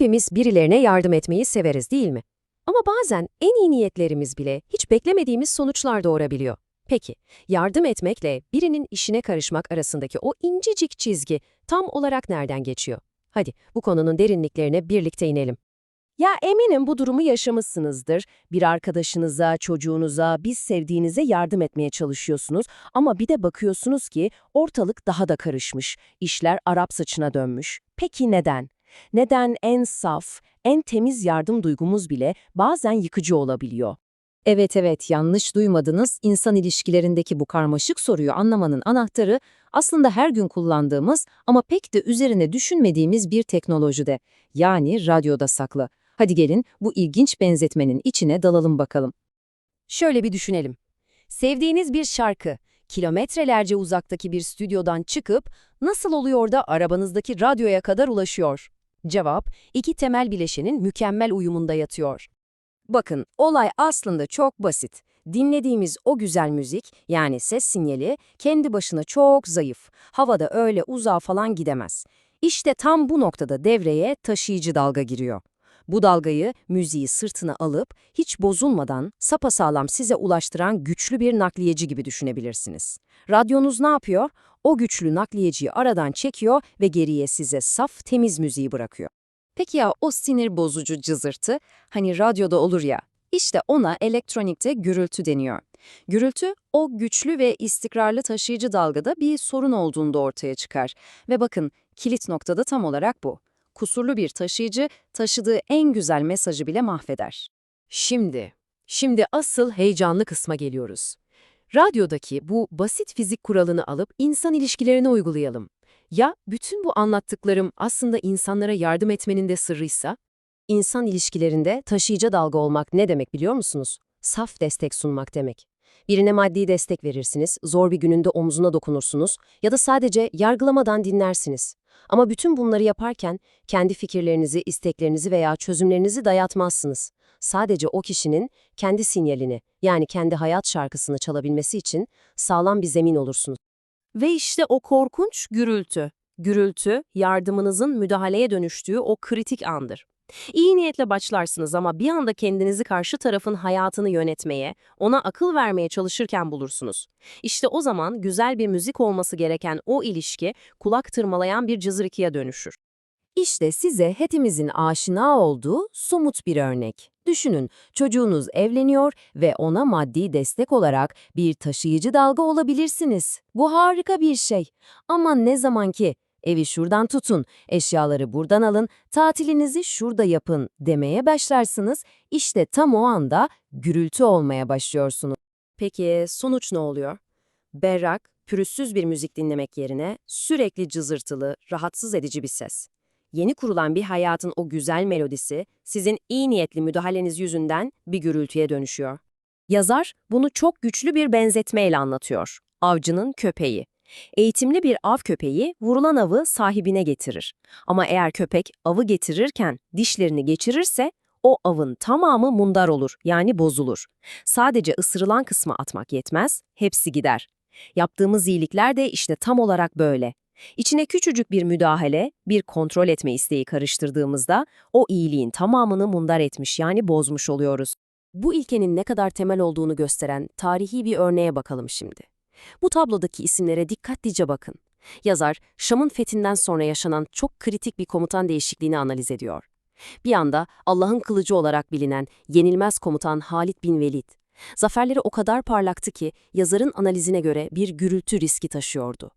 Hepimiz birilerine yardım etmeyi severiz değil mi? Ama bazen en iyi niyetlerimiz bile hiç beklemediğimiz sonuçlar doğurabiliyor. Peki, yardım etmekle birinin işine karışmak arasındaki o incecik çizgi tam olarak nereden geçiyor? Hadi bu konunun derinliklerine birlikte inelim. Ya eminim bu durumu yaşamışsınızdır. Bir arkadaşınıza, çocuğunuza, biz sevdiğinize yardım etmeye çalışıyorsunuz ama bir de bakıyorsunuz ki ortalık daha da karışmış. İşler Arap saçına dönmüş. Peki neden? Neden en saf, en temiz yardım duygumuz bile bazen yıkıcı olabiliyor? Evet evet yanlış duymadınız. İnsan ilişkilerindeki bu karmaşık soruyu anlamanın anahtarı aslında her gün kullandığımız ama pek de üzerine düşünmediğimiz bir teknolojide yani radyoda saklı. Hadi gelin bu ilginç benzetmenin içine dalalım bakalım. Şöyle bir düşünelim. Sevdiğiniz bir şarkı, kilometrelerce uzaktaki bir stüdyodan çıkıp nasıl oluyor da arabanızdaki radyoya kadar ulaşıyor? Cevap, iki temel bileşenin mükemmel uyumunda yatıyor. Bakın, olay aslında çok basit. Dinlediğimiz o güzel müzik, yani ses sinyali, kendi başına çok zayıf. Havada öyle uzağa falan gidemez. İşte tam bu noktada devreye taşıyıcı dalga giriyor. Bu dalgayı, müziği sırtına alıp, hiç bozulmadan, sapasağlam size ulaştıran güçlü bir nakliyeci gibi düşünebilirsiniz. Radyonuz ne yapıyor? O güçlü nakliyeciyi aradan çekiyor ve geriye size saf, temiz müziği bırakıyor. Peki ya o sinir bozucu cızırtı, hani radyoda olur ya, işte ona elektronikte gürültü deniyor. Gürültü, o güçlü ve istikrarlı taşıyıcı dalgada bir sorun olduğunda ortaya çıkar. Ve bakın, kilit noktada tam olarak bu. Kusurlu bir taşıyıcı, taşıdığı en güzel mesajı bile mahveder. Şimdi, şimdi asıl heyecanlı kısma geliyoruz. Radyodaki bu basit fizik kuralını alıp insan ilişkilerine uygulayalım. Ya bütün bu anlattıklarım aslında insanlara yardım etmenin de sırrıysa? İnsan ilişkilerinde taşıyıcı dalga olmak ne demek biliyor musunuz? Saf destek sunmak demek. Birine maddi destek verirsiniz, zor bir gününde omzuna dokunursunuz ya da sadece yargılamadan dinlersiniz. Ama bütün bunları yaparken kendi fikirlerinizi, isteklerinizi veya çözümlerinizi dayatmazsınız. Sadece o kişinin kendi sinyalini, yani kendi hayat şarkısını çalabilmesi için sağlam bir zemin olursunuz. Ve işte o korkunç gürültü. Gürültü, yardımınızın müdahaleye dönüştüğü o kritik andır. İyi niyetle başlarsınız ama bir anda kendinizi karşı tarafın hayatını yönetmeye, ona akıl vermeye çalışırken bulursunuz. İşte o zaman güzel bir müzik olması gereken o ilişki kulak tırmalayan bir cızırıkıya dönüşür. İşte size hepimizin aşina olduğu somut bir örnek. Düşünün, çocuğunuz evleniyor ve ona maddi destek olarak bir taşıyıcı dalga olabilirsiniz. Bu harika bir şey. Ama ne zaman ki evi şuradan tutun, eşyaları buradan alın, tatilinizi şurada yapın demeye başlarsınız, işte tam o anda gürültü olmaya başlıyorsunuz. Peki sonuç ne oluyor? Berrak, pürüzsüz bir müzik dinlemek yerine sürekli cızırtılı, rahatsız edici bir ses. Yeni kurulan bir hayatın o güzel melodisi sizin iyi niyetli müdahaleniz yüzünden bir gürültüye dönüşüyor. Yazar bunu çok güçlü bir benzetmeyle anlatıyor. Avcının köpeği. Eğitimli bir av köpeği vurulan avı sahibine getirir. Ama eğer köpek avı getirirken dişlerini geçirirse o avın tamamı mundar olur yani bozulur. Sadece ısırılan kısmı atmak yetmez, hepsi gider. Yaptığımız iyilikler de işte tam olarak böyle. İçine küçücük bir müdahale, bir kontrol etme isteği karıştırdığımızda o iyiliğin tamamını mundar etmiş yani bozmuş oluyoruz. Bu ilkenin ne kadar temel olduğunu gösteren tarihi bir örneğe bakalım şimdi. Bu tablodaki isimlere dikkatlice bakın. Yazar, Şam'ın fethinden sonra yaşanan çok kritik bir komutan değişikliğini analiz ediyor. Bir anda Allah'ın kılıcı olarak bilinen yenilmez komutan Halid bin Velid. Zaferleri o kadar parlaktı ki yazarın analizine göre bir gürültü riski taşıyordu.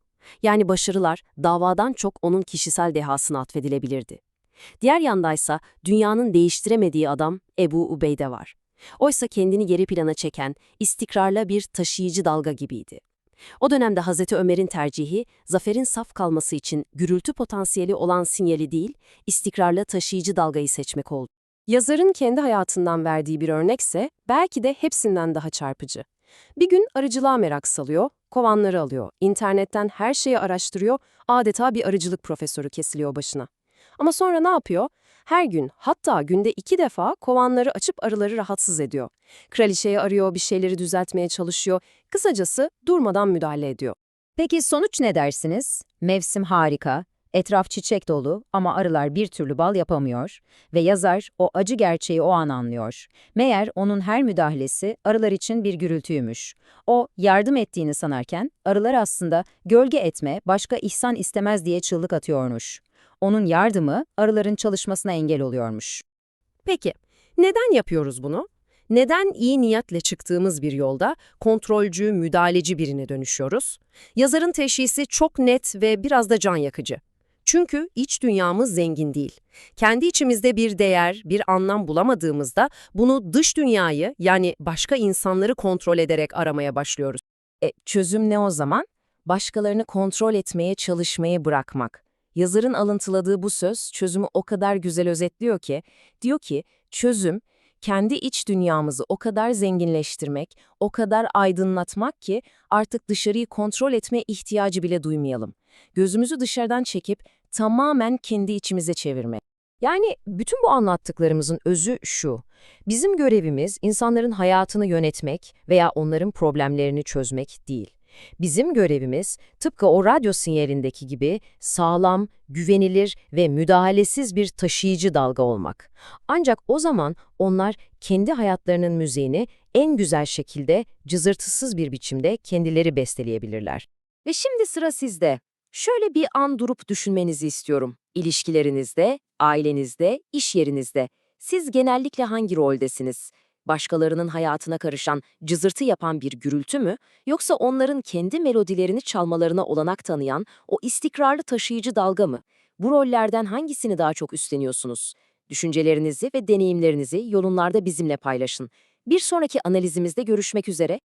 Yani başarılar davadan çok onun kişisel dehasına atfedilebilirdi. Diğer yandaysa dünyanın değiştiremediği adam Ebu Ubeyde var. Oysa kendini geri plana çeken, istikrarla bir taşıyıcı dalga gibiydi. O dönemde Hazreti Ömer'in tercihi, zaferin saf kalması için gürültü potansiyeli olan sinyali değil, istikrarlı taşıyıcı dalgayı seçmek oldu. Yazarın kendi hayatından verdiği bir örnekse belki de hepsinden daha çarpıcı. Bir gün arıcılığa merak salıyor, kovanları alıyor, internetten her şeyi araştırıyor, adeta bir arıcılık profesörü kesiliyor başına. Ama sonra ne yapıyor? Her gün hatta günde iki defa kovanları açıp arıları rahatsız ediyor. Kraliçeyi arıyor, bir şeyleri düzeltmeye çalışıyor. Kısacası durmadan müdahale ediyor. Peki sonuç ne dersiniz? Mevsim harika, Etraf çiçek dolu ama arılar bir türlü bal yapamıyor ve yazar o acı gerçeği o an anlıyor. Meğer onun her müdahalesi arılar için bir gürültüymüş. O yardım ettiğini sanarken arılar aslında gölge etme, başka ihsan istemez diye çığlık atıyormuş. Onun yardımı arıların çalışmasına engel oluyormuş. Peki, neden yapıyoruz bunu? Neden iyi niyetle çıktığımız bir yolda kontrolcü, müdahaleci birine dönüşüyoruz? Yazarın teşhisi çok net ve biraz da can yakıcı. Çünkü iç dünyamız zengin değil. Kendi içimizde bir değer, bir anlam bulamadığımızda bunu dış dünyayı yani başka insanları kontrol ederek aramaya başlıyoruz. E, çözüm ne o zaman? Başkalarını kontrol etmeye çalışmayı bırakmak. Yazarın alıntıladığı bu söz çözümü o kadar güzel özetliyor ki, diyor ki çözüm kendi iç dünyamızı o kadar zenginleştirmek, o kadar aydınlatmak ki artık dışarıyı kontrol etme ihtiyacı bile duymayalım. Gözümüzü dışarıdan çekip tamamen kendi içimize çevirmek. Yani bütün bu anlattıklarımızın özü şu. Bizim görevimiz insanların hayatını yönetmek veya onların problemlerini çözmek değil. Bizim görevimiz tıpkı o radyo sinyalindeki gibi sağlam, güvenilir ve müdahalesiz bir taşıyıcı dalga olmak. Ancak o zaman onlar kendi hayatlarının müziğini en güzel şekilde, cızırtısız bir biçimde kendileri besteleyebilirler. Ve şimdi sıra sizde. Şöyle bir an durup düşünmenizi istiyorum. İlişkilerinizde, ailenizde, iş yerinizde. Siz genellikle hangi roldesiniz? Başkalarının hayatına karışan, cızırtı yapan bir gürültü mü? Yoksa onların kendi melodilerini çalmalarına olanak tanıyan o istikrarlı taşıyıcı dalga mı? Bu rollerden hangisini daha çok üstleniyorsunuz? Düşüncelerinizi ve deneyimlerinizi yorumlarda bizimle paylaşın. Bir sonraki analizimizde görüşmek üzere,